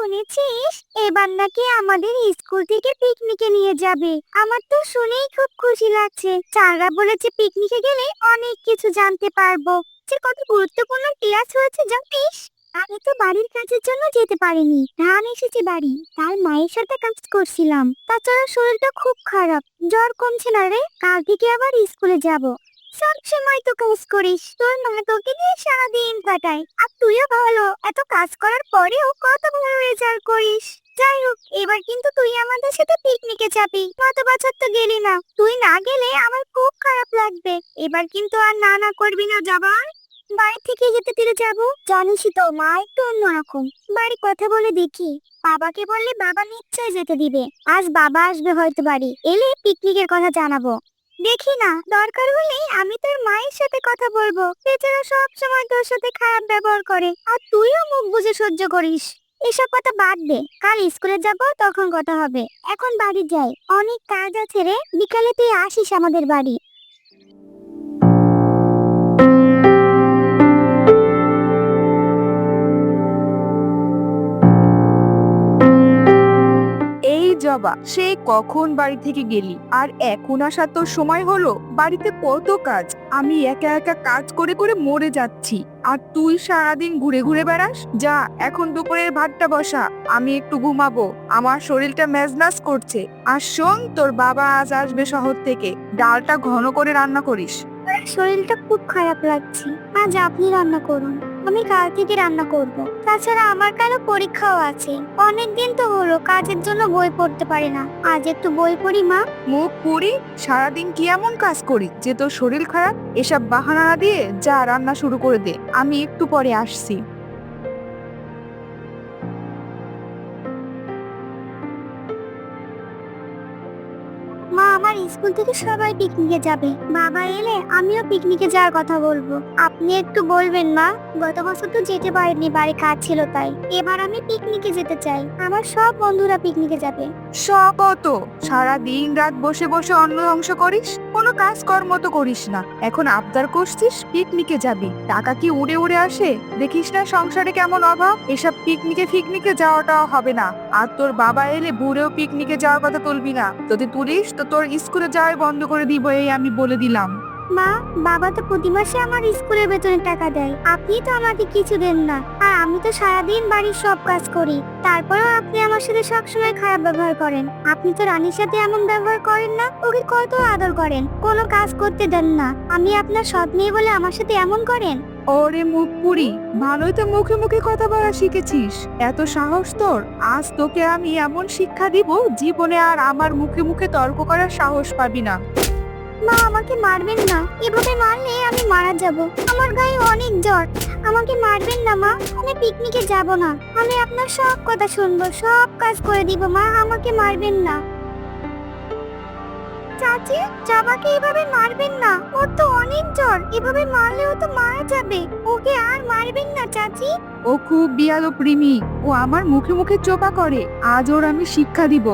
শুনেছিস? এবার নাকি আমাদের স্কুল থেকে পিকনিকে নিয়ে যাবে। আমার তো শুনেই খুব খুশি লাগছে। চাররা বলেছে পিকনিকে গেলে অনেক কিছু জানতে পারব। যে কত গুরুত্বপূর্ণ ক্লাস হয়েছে জানিস? আমি তো বাড়ির কাজের জন্য যেতে পারিনি। ধান এসেছে বাড়ি। তার মায়ের সাথে কাজ করছিলাম। তাছাড়া শরীরটা খুব খারাপ। জ্বর কমছে না রে? কাল থেকে আবার স্কুলে যাব? সব সময় তো কাজ করিস। তোর মা তোকে দিয়ে সারাদিন কাটায়। আর তুইও ভালো। এত কাজ করার পরেও কত ভালো রেজাল্ট করিস। যাই হোক, এবার কিন্তু তুই আমাদের সাথে পিকনিকে যাবি। গত বছর তো গেলি না। তুই না গেলে আমার খুব খারাপ লাগবে। এবার কিন্তু আর না না করবি না যাবার বাড়ি থেকে যেতে দিলে যাব। জানিসই তো, মা একটু অন্যরকম। বাড়ি কথা বলে দেখি। বাবাকে বললে বাবা নিশ্চয় যেতে দিবে। আজ বাবা আসবে হয়তো বাড়ি। এলে পিকনিকের কথা জানাব। দেখি না, দরকার হলে আমি তোর মায়ের সাথে কথা বলব। বেচারা সব সময় তোর সাথে খারাপ ব্যবহার করে। আর তুইও মুখ বুঝে সহ্য করিস। এসব কথা বাদ দে, কাল স্কুলে যাব, তখন কথা হবে। এখন বাড়ি যাই, অনেক কাজ আছে রে, বিকালে তুই আসিস আমাদের বাড়ি। জবা সেই কখন বাড়ি থেকে গেলি? আর এখন আসার তোর সময় হলো, বাড়িতে কত কাজ? আমি একা একা কাজ করে করে মরে যাচ্ছি। আর তুই সারাদিন ঘুরে ঘুরে বেড়াস? যা, এখন দুপুরের ভাতটা বসা, আমি একটু ঘুমাবো। আমার শরীরটা মেজনাস করছে। আর শোন, তোর বাবা আজ আসবে শহর থেকে। ডালটা ঘন করে রান্না করিস। শরীরটা খুব খারাপ লাগছে। আজ আপনি রান্না করুন। আমি কাল থেকে রান্না করব। তাছাড়া আমার কালও পরীক্ষাও আছে। অনেক দিন তো হলো, কাজের জন্য বই পড়তে পারে না। আজ একটু বই পড়ি, মা। মুখ পুরি সারাদিন কি এমন কাজ করি যে তোর শরীর খারাপ? এসব বাহানা দিয়ে যা রান্না শুরু করে দে। আমি একটু পরে আসছি। স্কুল থেকে সবাই পিকনিকে যাবে। বাবা এলে আমিও পিকনিকে যাওয়ার কথা বলব। আপনি একটু বলবেন, মা। গত বছর তো যেতে পারিনি, বাড়ি কাজ ছিল তাই। এবার আমি পিকনিকে যেতে চাই। আমার সব বন্ধুরা পিকনিকে যাবে। সব তো সারা দিন রাত বসে বসে অন্ন ধ্বংস করিস? কোনো কাজ কর্ম তো করিস না। এখন আবদার করছিস, পিকনিকে যাবি। টাকা কি উড়ে উড়ে আসে? দেখিস না সংসারে কেমন অভাব? এসব পিকনিকে ফিকনিকে যাওয়াটাও হবে না। আর তোর বাবা এলে বুড়েও পিকনিকে যাওয়ার কথা তুলবি না। যদি তুলিস, তো তোর স্কুলে যাওয়াই বন্ধ করে দিব, এই আমি বলে দিলাম। মা, বাবা তো প্রতি মাসে আমার স্কুলের বেতনের টাকা দেয়। আপনি তো আমাকে কিছু দেন না। আর আমি তো সারাদিন বাড়ির সব কাজ করি। তারপরেও আপনি আমার সাথে সবসময় খারাপ ব্যবহার করেন। আপনি তো রানীর সাথে এমন ব্যবহার করেন না, ওকে কত আদর করেন। কোনো কাজ করতে দেন না। আমি আপনার সৎ মেয়ে বলে আমার সাথে এমন করেন? ওরে মুখ পুরি, ভালোই তো মুখে মুখে কথা বলা শিখেছিস। এত সাহস তোর, আজ তোকে আমি এমন শিক্ষা দিব, জীবনে আর আমার মুখে মুখে তর্ক করার সাহস পাবি না। মা, আমাকে মারবেন না। এভাবে মারলে আমি মারা যাব। আমার গায়ে অনেক জ্বর। আমাকে মারবেন না, মা। আমি পিকনিকে যাব না। আমি আপনার সব কথা শুনব, সব কাজ করে দিব, মা। আমাকে মারবেন না। চাচি জাবাকে এভাবে মারবেন না। ওর তো অনেক জ্বর। এভাবে মারলেও তো মারা যাবে। ওকে আর মারবেন না, চাচি। ও খুব বিয়ালো প্রেমী। ও আমার মুখে মুখে চোপা করে। আজ ওর আমি শিক্ষা দিব।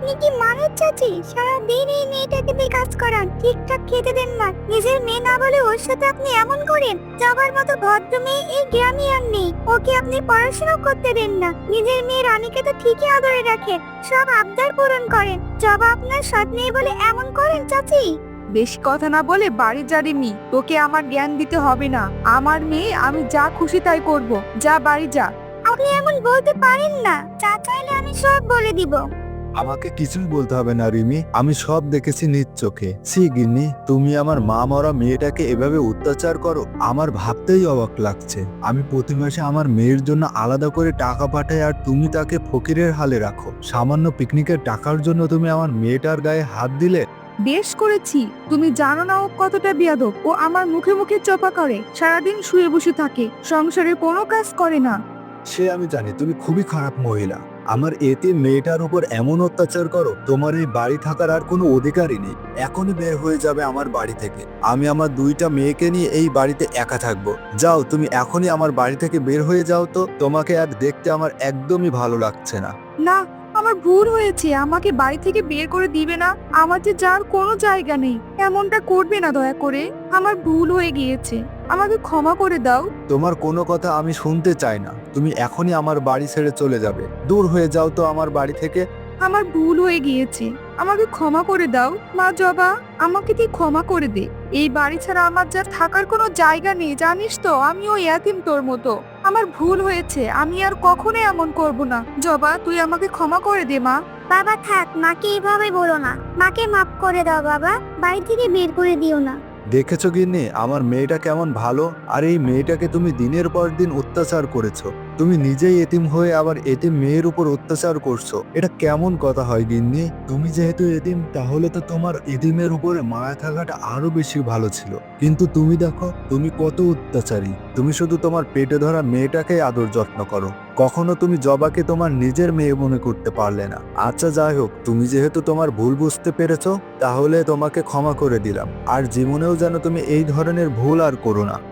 আপনি কি মানুষ চাচি? সারা দিন এই মেয়েটাকে দিয়ে কাজ করান ঠিকঠাক খেতে দেন না। নিজের মেয়ে না বলে ওর সাথে আপনি এমন করেন যাবার মতো ভদ্র মেয়ে এই গ্রামে আর নেই। ওকে আপনি পড়াশোনা করতে দেন না। নিজের মেয়ে রানীকে তো ঠিকই আদরে রাখেন সব আবদার পূরণ করেন। জবা আপনার সৎ মেয়ে বলে এমন করেন চাচি? বেশি কথা না বলে বাড়ি জারিনি তোকে আমার জ্ঞান দিতে হবে না। আমার মেয়ে আমি যা খুশি তাই করব। যা বাড়ি যা। আপনি এমন বলতে পারেন না। চা চাইলে আমি সব বলে দিব। আমাকে কিছুই বলতে হবে না রিমি। আমি সব দেখেছি নিজ চোখে। সি গিন্নি তুমি আমার মা মরা মেয়েটাকে এভাবে অত্যাচার করো আমার ভাবতেই অবাক লাগছে। আমি প্রতি মাসে আমার মেয়ের জন্য আলাদা করে টাকা পাঠাই আর তুমি তাকে ফকিরের হালে রাখো। সামান্য পিকনিকের টাকার জন্য তুমি আমার মেয়েটার গায়ে হাত দিলে? বেশ করেছি। তুমি জানো না ও কতটা বিয়াদব। ও আমার মুখে মুখে চোপা করে সারাদিন শুয়ে বসে থাকে সংসারে কোনো কাজ করে না। সে আমি জানি তুমি খুবই খারাপ মহিলা। আমার এতে মেয়েটার উপর এমন অত্যাচার করো, তোমার এই বাড়ি থাকার আর কোনো অধিকারই নেই। এখনই বের হয়ে যাবে আমার বাড়ি থেকে। আমি আমার দুইটা মেয়েকে নিয়ে এই বাড়িতে একা থাকব। যাও, তুমি এখনই আমার বাড়ি থেকে বের হয়ে যাও তো, তোমাকে আর দেখতে আমার একদমই ভালো লাগছে না। না, আমার ভুল হয়েছে। আমাকে বাড়ি থেকে বের করে দিবে না। আমার যে যার কোনো জায়গা নেই। এমনটা করবে না দয়া করে। আমার ভুল হয়ে গিয়েছে। আমাকে ক্ষমা করে দাও। তোমার কোনো কথা আমি শুনতে চাই না। তুমি এখনই আমার বাড়ি ছেড়ে চলে যাবে। দূর হয়ে যাও তো আমার বাড়ি থেকে। আমার ভুল হয়ে গিয়েছে। আমাকে ক্ষমা করে দাও। মা জবা আমাকে তুই ক্ষমা করে দে। এই বাড়ি ছাড়া আমার যা থাকার কোনো জায়গা নেই জানিস তো? আমি ওই এতিম তোর মতো। আমার ভুল হয়েছে। আমি আর কখনোই এমন করব না। জবা তুই আমাকে ক্ষমা করে দে মা। বাবা থাক মাকে এভাবে বলো না। মাকে মাফ করে দাও বাবা। বাড়ি থেকে বের করে দিও না। দেখেছ গিন্নি, আমার মেয়েটা কেমন ভালো? আর এই মেয়েটাকে তুমি দিনের পর দিন অত্যাচার করেছ। তুমি নিজেই এতিম হয়ে আবার এতিম মেয়ের উপর অত্যাচার করছ। এটা কেমন কথা হয় গিন্নি? তুমি যেহেতু এতিম, তাহলে তো তোমার এতিমের উপরে মায়া থাকাটা আরও বেশি ভালো ছিল। কিন্তু তুমি দেখো, তুমি কত অত্যাচারী। তুমি শুধু তোমার পেটে ধরা মেয়েটাকে আদর যত্ন করো। কখনো তুমি জবাকে তোমার নিজের মেয়ে মনে করতে পারলে না। আচ্ছা যাই হোক, তুমি যেহেতু তোমার ভুল বুঝতে পেরেছ, তাহলে তোমাকে ক্ষমা করে দিলাম। আর জীবনেও যেন তুমি এই ধরনের ভুল আর করো না।